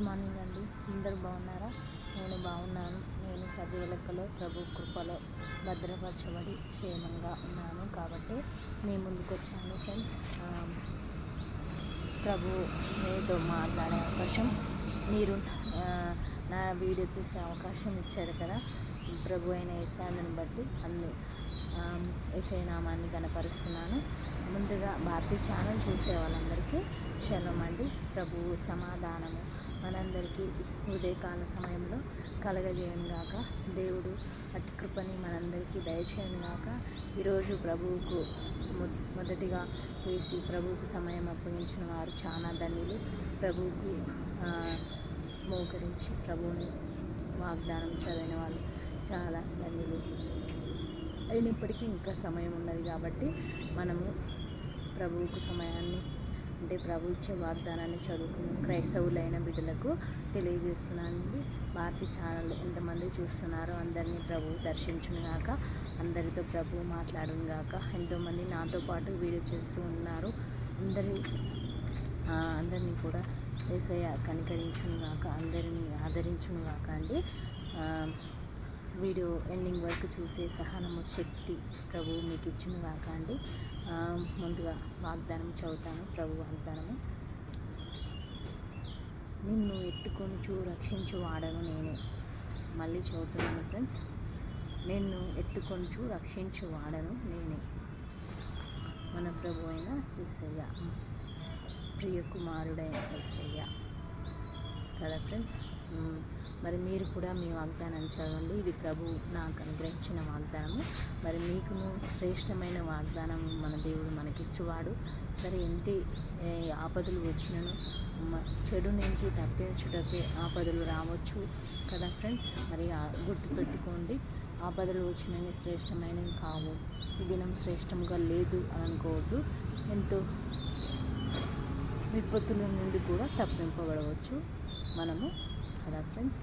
Good morning అండి. అందరు బాగున్నారా? నేను బాగున్నాను. నేను సజీవ లెక్కలో ప్రభు కృపలో భద్రపరచబడి క్షేమంగా ఉన్నాను కాబట్టి నేను ముందుకు వచ్చాను ఫ్రెండ్స్. ప్రభు మీతో మాట్లాడే అవకాశం మీరు నా వీడియో చూసే అవకాశం ఇచ్చాడు కదా. ప్రభు అయిన ఏసాన్ని బట్టి అందు ఎస్ఐ నామాన్ని కనపరుస్తున్నాను ముందుగా భారతీయ ఛానల్ చూసే వాళ్ళందరికీ క్షణం అండి. ప్రభు సమాధానము. మనందరికీ ఉదయకాల సమయంలో కలగజేయను గాక. దేవుడు అతి కృపని మనందరికీ దయచేయను గాక. ఈరోజు ప్రభువుకు మొదటిగా వేసి ప్రభువుకు సమయం అప్పగించిన వారు చాలా ధన్యులు. ప్రభువుకు మోకరించి ప్రభువుని వాగ్దానం చదివిన వాళ్ళు చాలా ధన్యులు. అయినప్పటికీ ఇంకా సమయం ఉన్నది కాబట్టి మనము ప్రభువుకు సమయాన్ని అంటే ప్రభు ఇచ్చే వాగ్దానాన్ని చదువుకుని క్రైస్తవులైన బిడ్డలకు తెలియజేస్తున్నాను భారతి ఛానల్ ఎంతమంది చూస్తున్నారో అందరినీ ప్రభు దర్శించునుగాక అందరితో ప్రభు మాట్లాడుగాక ఎంతోమంది నాతో పాటు వీడియో చేస్తూ ఉన్నారు. అందరి అందరినీ కూడా ఏసయ్య కనికరించునుగాక అందరినీ ఆదరించునుగాక అండి. వీడియో ఎండింగ్ వరకు చూసే సహనము శక్తి ప్రభు మీకు ఇచ్చిన కాక అండి. ముందుగా వాగ్దానం చదువుతాను. ప్రభు వాగ్దానము. నిన్ను ఎత్తుకొని చూ రక్షించు వాడను నేను. మళ్ళీ చదువుతున్నాను ఫ్రెండ్స్. నిన్ను ఎత్తుకొని చూ రక్షించు వాడను నేనే. మన ప్రభు అయిన ఎస్సయ్య ప్రియ కుమారుడైన ఎస్సయ్య కదా ఫ్రెండ్స్? మరి మీరు కూడా మీ వాగ్దానాన్ని చదవండి. ఇది ప్రభు నాకు అనుగ్రహించిన వాగ్దానము. మరి మీకును శ్రేష్టమైన వాగ్దానం మన దేవుడు మనకిచ్చువాడు. సరే ఎంత ఆపదలు వచ్చినను చెడు నుంచి తప్పించుటకే ఆపదలు రావచ్చు కదా ఫ్రెండ్స్? మరి గుర్తుపెట్టుకోండి. ఆపదలు వచ్చినవి శ్రేష్టమైనవి కావు. ఈ దినం శ్రేష్టంగా లేదు అని అనుకోవద్దు. ఎంతో విపత్తుల నుండి కూడా తప్పింపబడవచ్చు మనము. కదా ఫ్రెండ్స్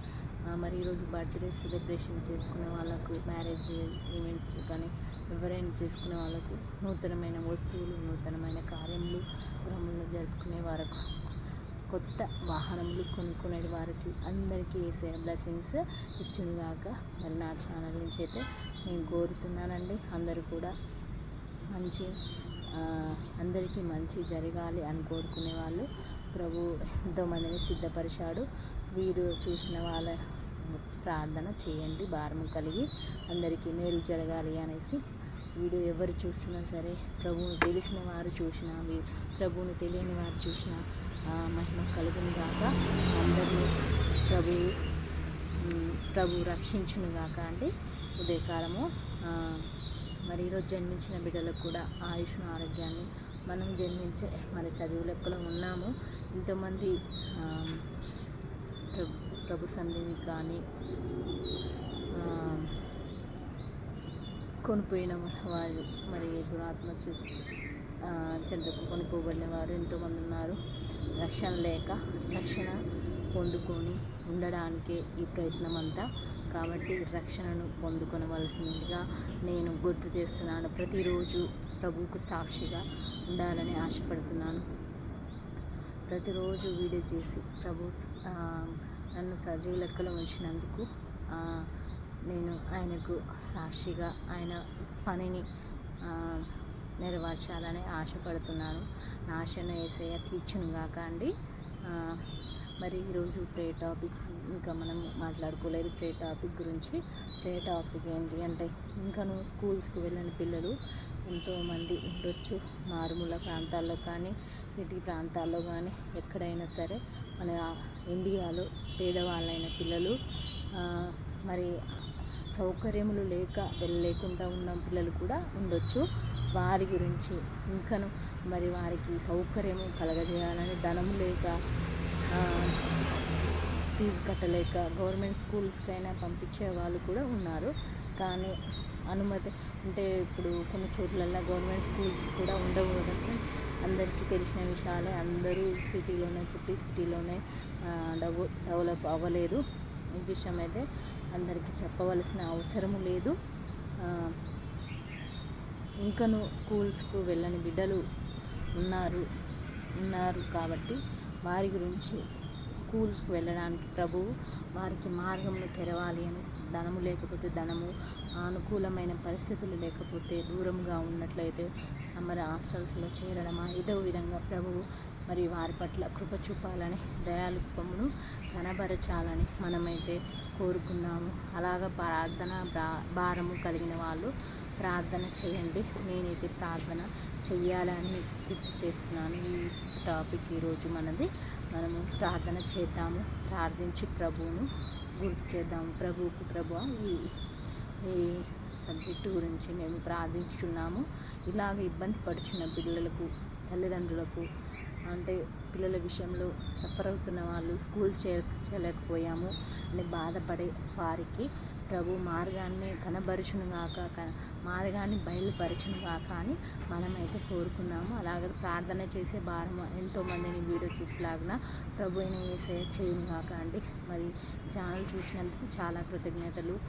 మరి ఈరోజు బర్త్డే సెలబ్రేషన్ చేసుకునే వాళ్ళకు మ్యారేజ్ ఈవెంట్స్ కానీ ఎవరైనా చేసుకునే వాళ్ళకు నూతనమైన వస్తువులు నూతనమైన కార్యములు గ్రహములు జరుపుకునే వారికి కొత్త వాహనములు కొనుక్కునే వారికి అందరికీ వేసే బ్లెస్సింగ్స్ ఇచ్చినగాక. మరి నా ఛానల్ నుంచి అయితే నేను కోరుతున్నానండి అందరూ కూడా మంచి అందరికీ మంచి జరగాలి అని కోరుకునే వాళ్ళు. ప్రభు ఎంతోమందిని సిద్ధపరిచాడు. వీడియో చూసిన వాళ్ళ ప్రార్థన చేయండి భారం కలిగి అందరికీ మేలు జరగాలి అనేసి వీడియో ఎవరు చూసినా సరే ప్రభువుని తెలిసిన వారు చూసినా ప్రభువుని తెలియని వారు చూసిన మహిమ కలుగును గాక. అందరినీ ప్రభు ప్రభు రక్షించును గాక అండి. ఉదయకాలము మరి ఈరోజు జన్మించిన బిడ్డలకు కూడా ఆయుష్ను ఆరోగ్యాన్ని మనం జన్మించే మరి చదువు లెక్కలో ఉన్నాము. ఇంతమంది ప్రభు సన్నిధిని కానీ కొనిపోయిన వారు మరి దురాత్మ చెంతకు కొనిపోబడిన వారు ఎంతోమంది ఉన్నారు. రక్షణ లేక రక్షణ పొందుకొని ఉండడానికే ఈ ప్రయత్నం అంతా కాబట్టి రక్షణను పొందుకొనవలసిందిగా నేను గుర్తు చేస్తున్నాను. ప్రతిరోజు ప్రభువుకు సాక్షిగా ఉండాలని ఆశపడుతున్నాను. ప్రతిరోజు వీడియో చేసి ప్రభు నన్ను సజీవ లెక్కలో ఉంచినందుకు నేను ఆయనకు సాక్షిగా ఆయన పనిని నెరవేర్చాలని ఆశపడుతున్నాను. నా ఆశను వేసే తీర్చును కాక అండి. మరి ఈరోజు ప్రే టాపిక్ ఇంకా మనం మాట్లాడుకోలేదు ప్రే టాపిక్ గురించి. ప్రే టాపిక్ ఏంటి అంటే ఇంకను స్కూల్స్కి వెళ్ళని పిల్లలు ఎంతోమంది ఉండొచ్చు మారుమూల ప్రాంతాల్లో కానీ సిటీ ప్రాంతాల్లో కానీ ఎక్కడైనా సరే మన ఇండియాలో పేదవాళ్ళైన పిల్లలు మరి సౌకర్యములు లేక వెళ్ళలేకుండా ఉన్న పిల్లలు కూడా ఉండొచ్చు. వారి గురించి ఇంకను మరి వారికి సౌకర్యము కలగజేయాలని ధనము లేక ఫీజు కట్టలేక గవర్నమెంట్ స్కూల్స్కైనా పంపించే వాళ్ళు కూడా ఉన్నారు. కానీ అనుమతి అంటే ఇప్పుడు కొన్ని చోట్లల్లో గవర్నమెంట్ స్కూల్స్ కూడా ఉండవు కదా ఫ్రెండ్స్ అందరికీ తెలిసిన విషయాలే. అందరూ సిటీలోనే పుట్టి సిటీలోనే డెవ డెవలప్ అవ్వలేదు. ఈ విషయం అయితే అందరికీ చెప్పవలసిన అవసరము లేదు. ఇంకను స్కూల్స్కు వెళ్ళని బిడ్డలు ఉన్నారు ఉన్నారు కాబట్టి వారి గురించి స్కూల్స్కి వెళ్ళడానికి ప్రభువు వారికి మార్గంలో తెరవాలి అని ధనము లేకపోతే ధనము అనుకూలమైన పరిస్థితులు లేకపోతే దూరంగా ఉన్నట్లయితే మరి హాస్టల్స్లో చేరడమా? ఏదో విధంగా ప్రభువు మరి వారి పట్ల కృప చూపాలని దయాలుత్వమును కనబరచాలని మనమైతే కోరుకున్నాము. అలాగ ప్రార్థన భా- భారము కలిగిన వాళ్ళు ప్రార్థన చేయండి. నేనైతే ప్రార్థన చెయ్యాలని గుర్తు చేస్తున్నాను. ఈ టాపిక్ ఈరోజు మనది. మనము ప్రార్థన చేద్దాము. ప్రార్థించి ప్రభువును గుర్తు చేద్దాము. ప్రభువుకు ప్రభు ఈ ఈ సబ్జెక్టు గురించి మేము ప్రార్థించుచున్నాము. ఇలాగ ఇబ్బంది పడుచున్న పిల్లలకు తల్లిదండ్రులకు అంటే పిల్లల విషయంలో సఫర్ అవుతున్న వాళ్ళు స్కూల్ చేర్చలేకపోయాము అని బాధపడే వారికి ప్రభు మార్గాన్ని కనబరుచునుగాక క- మార్గాన్ని బయలుపరచునుగాక అని మనమైతే కోరుకున్నాము. అలాగే ప్రార్థన చేసే భారము ఎంతోమందిని వీడియో చూసేలాగిన ప్రభు అయిన వేసే అండి. మరి ఛానల్ చూసినందుకు చాలా కృతజ్ఞతలు.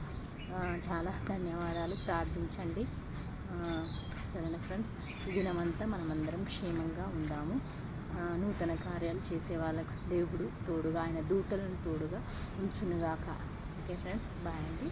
చాలా ధన్యవాదాలు. ప్రార్థించండి. ఆ, సరేనా ఫ్రెండ్స్? ఈ దినమంతా మనమందరం క్షేమంగా ఉందాము. నూతన కార్యాలు చేసే వాళ్ళకు దేవుడు తోడుగా ఆయన దూతలను తోడుగా ఉంచునుగాక. Okay friends? బాయ్ అండి.